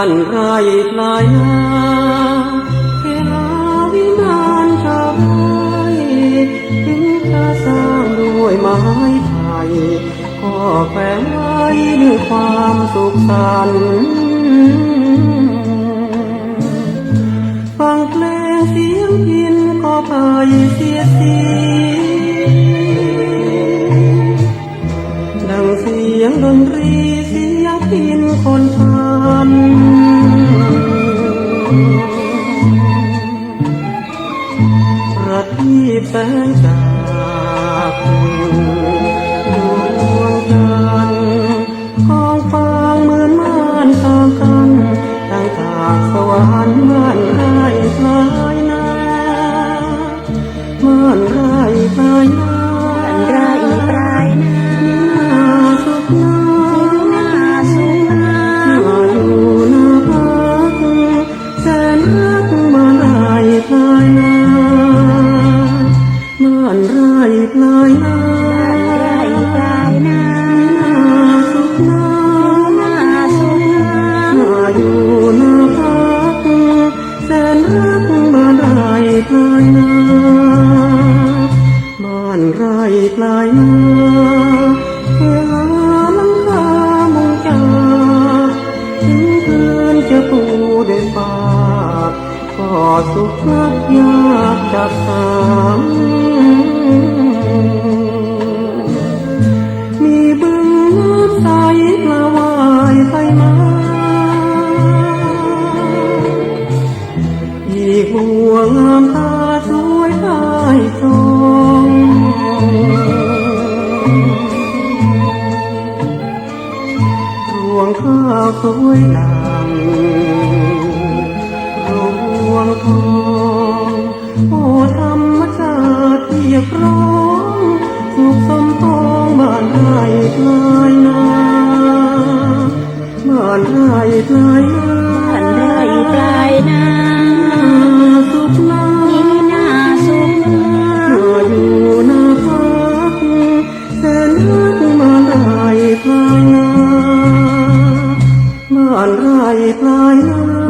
บ้านไร่ปลายนาเวลาวิมานชาวไร่ถึงจะสร้างด้วยไม้ไผ่ก็แฝงไว้ด้วยความสุขสันต์ จากดวงจันทร์กองฟางเหมือนม่านตามกันดังจากสวรรค์ม่านไร่ปลายนาม่านไร่ปลายนาอันไรปลาย ลายนาไรปลายนาน้าสามาอยู่นาพักแสนรักบ้านไร่ปลายนาบ้านไร่ปลายนาเวลาลังคามงจาถึงเพื่อนจะปูได้ปากก็สุขยากจับสาม กบัวงามตาสวยได้ทรงรวงข้าวสวยงามรวงทองโอ้ธรรมชาติเรียกร้องสุขสมปองบ้านไร่ปลายนาบ้านไร่ปลายนาอันไรปลายนาานไร่ปลายนา